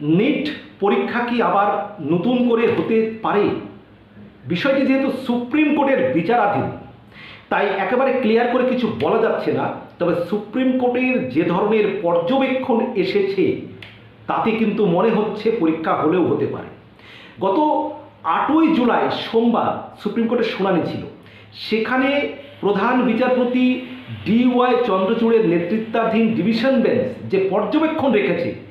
NEET পরীক্ষা কি আবার নতুন করে হতে পারে? বিষয়টি যেহেতু সুপ্রিম কোর্টের বিচারাধীন, তাই একেবারে ক্লিয়ার করে কিছু বলা যাচ্ছে না। তবে সুপ্রিম কোর্টের যে ধরনের পর্যবেক্ষণ এসেছে, তাতে কিন্তু মনে হচ্ছে পরীক্ষা হলেও হতে পারে। গত আটই জুলাই সোমবার সুপ্রিম কোর্টের শুনানি ছিল। সেখানে প্রধান বিচারপতি ডি ওয়াই চন্দ্রচূড়ের নেতৃত্বাধীন ডিভিশন বেঞ্চ যে পর্যবেক্ষণ রেখেছে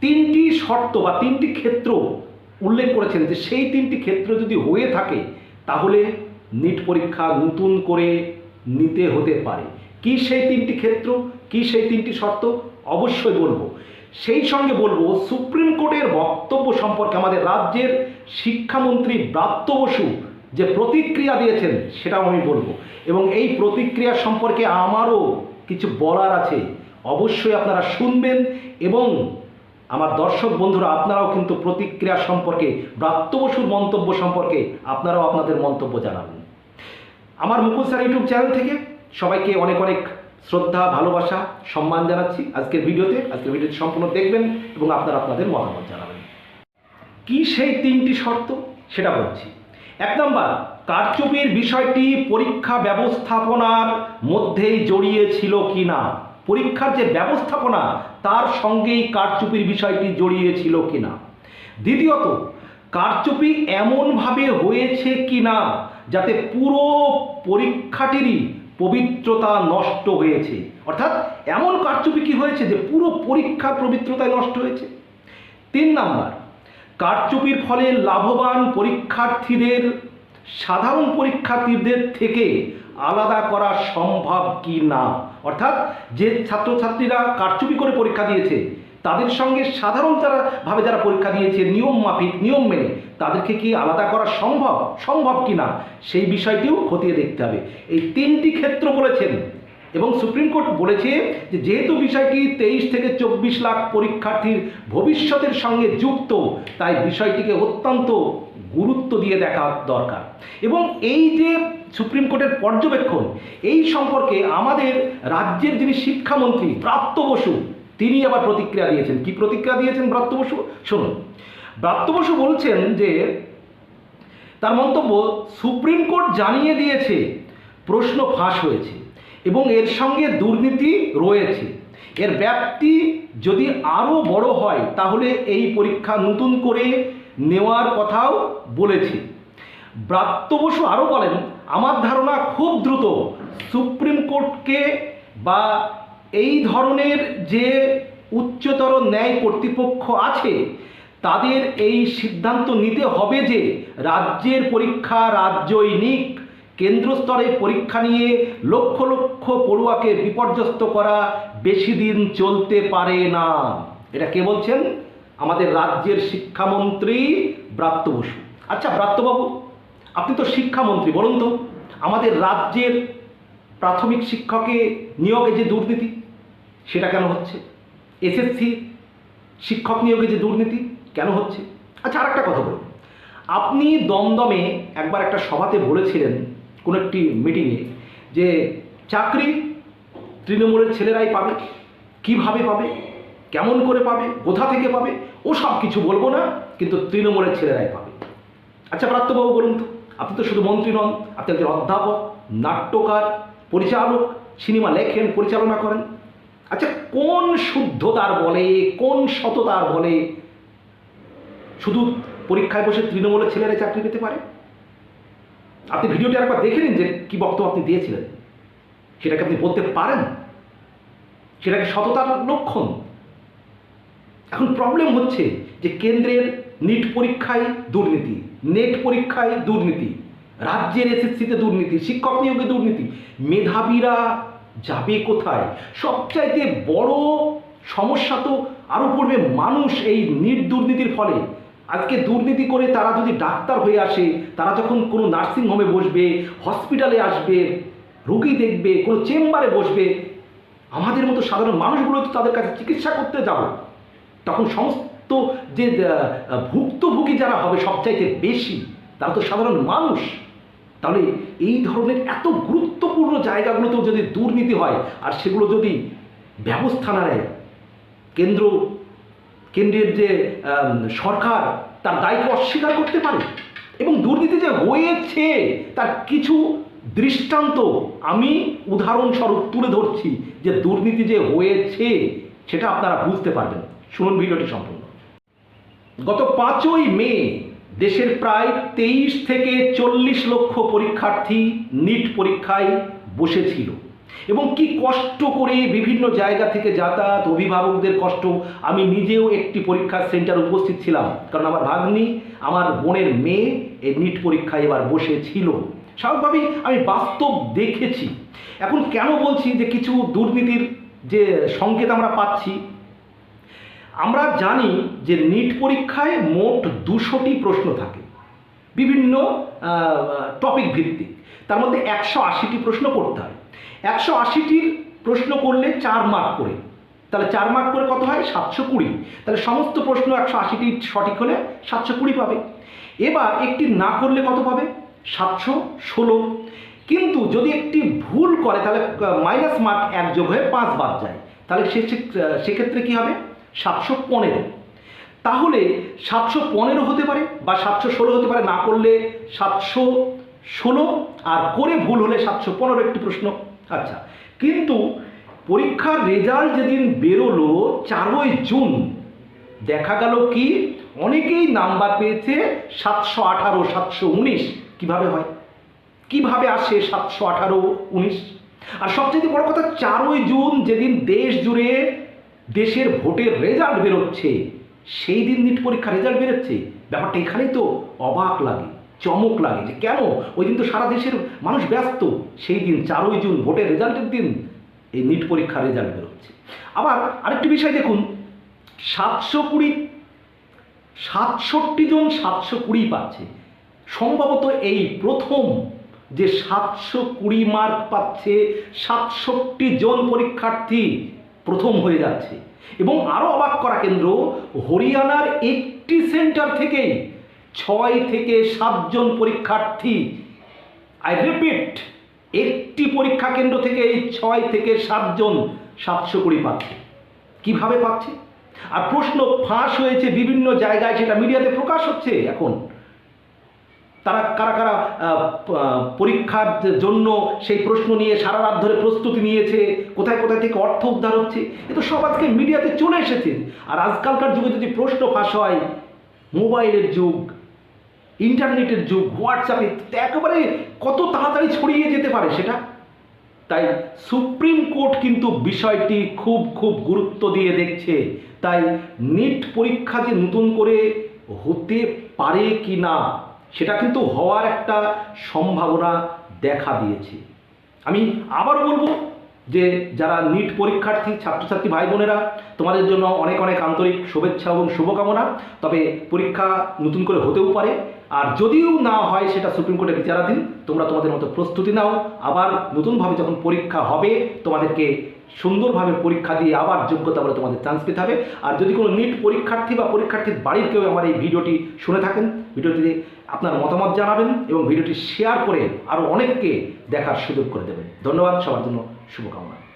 তিনটি শর্ত বা তিনটি ক্ষেত্র উল্লেখ করেছেন যে সেই তিনটি ক্ষেত্র যদি হয়ে থাকে, তাহলে নিট পরীক্ষা নতুন করে নিতে হতে পারে। কি সেই তিনটি ক্ষেত্র, কি সেই তিনটি শর্ত? অবশ্যই বলব। সেই সঙ্গে বলব, সুপ্রিম কোর্টের বক্তব্য সম্পর্কে আমাদের রাজ্যের শিক্ষামন্ত্রী ব্রাত্য বসু যে প্রতিক্রিয়া দিয়েছেন, সেটাও আমি বলব। এবং এই প্রতিক্রিয়া সম্পর্কে আমারও কিছু বলার আছে। অবশ্যই আপনারা শুনবেন এবং আমার দর্শক বন্ধুরা, আপনারাও কিন্তু প্রতিক্রিয়া সম্পর্কে, ব্রাত্য বসুর মন্তব্য সম্পর্কে আপনারাও আপনাদের মন্তব্য জানাবেন। আমার মুকুল স্যার ইউটিউব চ্যানেল থেকে সবাইকে অনেক অনেক শ্রদ্ধা, ভালোবাসা, সম্মান জানাচ্ছি। আজকের ভিডিওতে, আজকের ভিডিওটি সম্পূর্ণ দেখবেন এবং আপনারা আপনাদের মতামত জানাবেন। কি সেই তিনটি শর্ত? সেটা বলছি। এক নম্বর, কারচুপির বিষয়টি পরীক্ষা ব্যবস্থাপনার মধ্যেই জড়িয়ে ছিল কি না পরীক্ষার যে ব্যবস্থাপনা তার সঙ্গেই কারচুপির বিষয়টি জড়িয়ে ছিল কি দ্বিতীয়ত, কারচুপি এমনভাবে হয়েছে কি না যাতে পুরো পরীক্ষাটিরই পবিত্রতা নষ্ট হয়েছে? অর্থাৎ এমন কারচুপি কি হয়েছে যে পুরো পরীক্ষার পবিত্রতায় নষ্ট হয়েছে? তিন নাম্বার, কারচুপির ফলে লাভবান পরীক্ষার্থীদের, সাধারণ পরীক্ষার্থীদের থেকে আলাদা করা সম্ভব কি না? অর্থাৎ যে ছাত্রছাত্রীরা কারচুপি করে পরীক্ষা দিয়েছে, তাদের সঙ্গে সাধারণ যারা ভাবে যারা পরীক্ষা দিয়েছে, নিয়ম মাফিক, নিয়ম মেনে, তাদেরকে কি আলাদা করা সম্ভব? সম্ভব কি না? সেই বিষয়টিও খতিয়ে দেখতে হবে। এই তিনটি ক্ষেত্র বলেছেন এবং সুপ্রিম কোর্ট বলেছে যে যেহেতু বিষয়টি তেইশ থেকে চব্বিশ লাখ পরীক্ষার্থীর ভবিষ্যতের সঙ্গে যুক্ত, তাই বিষয়টিকে অত্যন্ত গুরুত্ব দিয়ে দেখা দরকার। এবং এই যে সুপ্রিম কোর্টের পর্যবেক্ষণ, এই সম্পর্কে আমাদের রাজ্যের যিনি শিক্ষামন্ত্রী প্রাপ্ত বসু, তিনি আবার প্রতিক্রিয়া দিয়েছেন। কি প্রতিক্রিয়া দিয়েছেন ব্রাত্য বসু? শুনুন। ব্রাত্য বসু বলছেন যে, তার মন্তব্য, সুপ্রিম কোর্ট জানিয়ে দিয়েছে, প্রশ্ন ফাঁস হয়েছে এবং এর সঙ্গে দুর্নীতি রয়েছে। এর ব্যাপ্তি যদি আরও বড় হয়, তাহলে এই পরীক্ষা নতুন করে নেওয়ার কথাও বলেছি। ব্রাত্য বসু আরও বলেন, আমার ধারণা খুব দ্রুত। সুপ্রিম কোর্টকে বা এই ধরনের যে উচ্চতর ন্যায় কর্তৃপক্ষ আছে, তাদের এই সিদ্ধান্ত নিতে হবে যে রাজ্যের পরীক্ষা রাজ্যই নিক কেন্দ্র স্তরে পরীক্ষা নিয়ে লক্ষ লক্ষ পড়ুয়াকে বিপর্যস্ত করা বেশি দিন চলতে পারে না। এটা কে বলছেন? আমাদের রাজ্যের শিক্ষামন্ত্রী ব্রাত্য বসু। আচ্ছা ব্রাত্যবাবু, আপনি তো শিক্ষামন্ত্রী, বলুন তো, আমাদের রাজ্যের প্রাথমিক শিক্ষকে নিয়োগে যে দুর্নীতি, সেটা কেন হচ্ছে? এসএসসি শিক্ষক নিয়োগে যে দুর্নীতি, কেন হচ্ছে? আচ্ছা আর একটা কথা বলুন। আপনি দমদমে একবার একটা সভাতে বলেছিলেন কোনো একটি মিটিংয়ে যে চাকরি তৃণমূলের ছেলেরাই পাবে, কীভাবে পাবে? কেমন করে পাবে, কোথা থেকে পাবে, ও সব কিছু বলব না, কিন্তু তৃণমূলের ছেলেরাই পাবে। আচ্ছা প্রাত্যবাবু বলুন তো, আপনি তো শুধু মন্ত্রী নন, আপনি একজন অধ্যাপক, নাট্যকার, পরিচালক, সিনেমা লেখেন, পরিচালনা করেন। আচ্ছা কোন শুদ্ধতার বলে, কোন সততার বলে শুধু পরীক্ষায় বসে তৃণমূলের ছেলেরা চাকরি পেতে পারে? আপনি ভিডিওটি একবার দেখে নিন যে কী বক্তব্য আপনি দিয়েছিলেন। সেটাকে আপনি বলতে পারেন? সেটাকে সততার লক্ষণ? এখন প্রবলেম হচ্ছে যে কেন্দ্রের নিট পরীক্ষায় দুর্নীতি নেট পরীক্ষায় দুর্নীতি, রাজ্যের এসএসসিতে দুর্নীতি, শিক্ষক নিয়োগে দুর্নীতি, মেধাবীরা যাবে কোথায়? সবচাইতে বড় সমস্যা তো আরও পড়বে মানুষ এই নিট দুর্নীতির ফলে। আজকে দুর্নীতি করে তারা যদি ডাক্তার হয়ে আসে, তারা যখন কোনো নার্সিং হোমে বসবে, হসপিটালে আসবে, রুগী দেখবে, কোনো চেম্বারে বসবে, আমাদের মতো সাধারণ মানুষগুলো তো তাদের কাছে চিকিৎসা করতে যাব। তখন সমস্ত যে ভুক্তভোগী যারা হবে সবচাইতে বেশি, তারা তো সাধারণ মানুষ। তাহলে এই ধরনের এত গুরুত্বপূর্ণ জায়গাগুলোতেও যদি দুর্নীতি হয়, আর সেগুলো যদি ব্যবস্থা না নেয়, কেন্দ্র, কেন্দ্রের যে সরকার, তার দায়িত্ব অস্বীকার করতে পারে। এবং দুর্নীতি যে হয়েছে, তার কিছু দৃষ্টান্ত আমি উদাহরণস্বরূপ তুলে ধরছি যে দুর্নীতি যে হয়েছে, সেটা আপনারা বুঝতে পারবেন। শুনুন ভিডিওটি সম্পূর্ণ। গত পাঁচই মে দেশের প্রায় তেইশ থেকে চল্লিশ লক্ষ পরীক্ষার্থী নিট পরীক্ষায় বসেছিল। এবং কি কষ্ট করে বিভিন্ন জায়গা থেকে যাতায়াত, অভিভাবকদের কষ্ট, আমি নিজেও একটি পরীক্ষার সেন্টার উপস্থিত ছিলাম। কারণ আমার ভাগ্নি, আমার বোনের মেয়ে এই নিট পরীক্ষায় এবার বসেছিল। স্বাভাবিকভাবেই আমি বাস্তব দেখেছি। এখন কেন বলছি যে কিছু দুর্নীতির যে সংকেত আমরা পাচ্ছি আমরা জানি যে নিট পরীক্ষায় মোট দুশোটি প্রশ্ন থাকে। বিভিন্ন টপিক ভিত্তিক। তার মধ্যে একশো আশিটি প্রশ্ন করতে হয়। একশো আশিটির প্রশ্ন করলে চার মার্ক করে। তাহলে চার মার্ক করে কত হয়? সাতশো কুড়ি। তাহলে সমস্ত প্রশ্ন একশো আশিটি সঠিক হলে সাতশো কুড়ি পাবে। এবার একটি না করলে কত পাবে? সাতশো ষোলো। কিন্তু যদি একটি ভুল করে, তাহলে মাইনাস মার্ক এক যোগ হয়ে পাঁচ বাদ যায়। তাহলে সে সেক্ষেত্রে কি হবে? সাতশো পনেরো। তাহলে সাতশো পনেরো হতে পারে বা সাতশো ষোলো হতে পারে, না করলে সাতশো ষোলো আর করে ভুল হলে সাতশো পনেরো একটি প্রশ্ন। আচ্ছা কিন্তু পরীক্ষার রেজাল্ট যেদিন বেরোলো চারই জুন, দেখা গেল কি অনেকেই নাম্বার পেয়েছে সাতশো আঠারো, সাতশো উনিশ। কীভাবে হয়? কীভাবে আসে সাতশো আঠারো, উনিশ? আর সবচেয়ে বড় কথা, চারই জুন যেদিন দেশ জুড়ে দেশের ভোটের রেজাল্ট বেরোচ্ছে, সেই দিন নিট পরীক্ষা রেজাল্ট বেরোচ্ছে। ব্যাপারটা এখানেই তো অবাক লাগে, চমক লাগে যে কেন? ওই দিন তো সারা দেশের মানুষ ব্যস্ত, সেই দিন চারই জুন ভোটের রেজাল্টের দিন এই নিট পরীক্ষার রেজাল্ট বেরোচ্ছে। আবার আরেকটি বিষয় দেখুন, সাতশো কুড়ি, সাতষট্টি জন সাতশো কুড়ি পাচ্ছে। সম্ভবত এই প্রথম যে সাতশো কুড়ি মার্ক পাচ্ছে সাতষট্টি জন পরীক্ষার্থী প্রথম হয়ে যাচ্ছে। এবং আরও অবাক করা কেন্দ্র, হরিয়ানার একটি সেন্টার থেকেই ছয় থেকে সাতজন পরীক্ষার্থী আই রিপিট একটি পরীক্ষা কেন্দ্র থেকে এই ছয় থেকে সাতজন সাতশো কুড়ি পাচ্ছে। কীভাবে পাচ্ছে? আর প্রশ্ন ফাঁস হয়েছে বিভিন্ন জায়গায়, সেটা মিডিয়াতে প্রকাশ হচ্ছে এখন। তারা কারা কারা পরীক্ষার জন্য সেই প্রশ্ন নিয়ে সারা রাত ধরে প্রস্তুতি নিয়েছে, কোথায় কোথায় থেকে অর্থ উদ্ধার হচ্ছে, এ তো সব আজকে মিডিয়াতে চলে এসেছে। আর আজকালকার যুগে যদি প্রশ্ন ফাঁস হয়, মোবাইলের যুগ, ইন্টারনেটের যুগ, হোয়াটসঅ্যাপে একেবারে কত তাড়াতাড়ি ছড়িয়ে যেতে পারে সেটা? তাই সুপ্রিম কোর্ট কিন্তু বিষয়টি খুব খুব গুরুত্ব দিয়ে দেখছে। তাই নিট পরীক্ষা যে নতুন করে হতে পারে কি না সেটা কিন্তু হওয়ার একটা সম্ভাবনা দেখা দিয়েছে। আমি আবার বলব যে যারা নিট পরীক্ষার্থী, ছাত্রছাত্রী ভাই বোনেরা, তোমাদের জন্য অনেক অনেক আন্তরিক শুভেচ্ছা এবং শুভকামনা। তবে পরীক্ষা নতুন করে হতেও পারে। আর যদিও না হয় সেটা সুপ্রিম কোর্টে বিচারাধীন, তোমরা তোমাদের মতো প্রস্তুতি নাও। আবার নতুনভাবে যখন পরীক্ষা হবে, তোমাদেরকে সুন্দরভাবে পরীক্ষা দিয়ে আবার যোগ্যতা বলে তোমাদের চান্স পেতে হবে। আর যদি কোনো নিট পরীক্ষার্থী বা পরীক্ষার্থীর বাড়ির কেউ আমার এই ভিডিওটি শুনে থাকেন, ভিডিওটিতে আপনার মতামত জানাবেন এবং ভিডিওটি শেয়ার করে আরও অনেককে দেখার সুযোগ করে দেবেন। ধন্যবাদ, সবার জন্য শুভকামনা।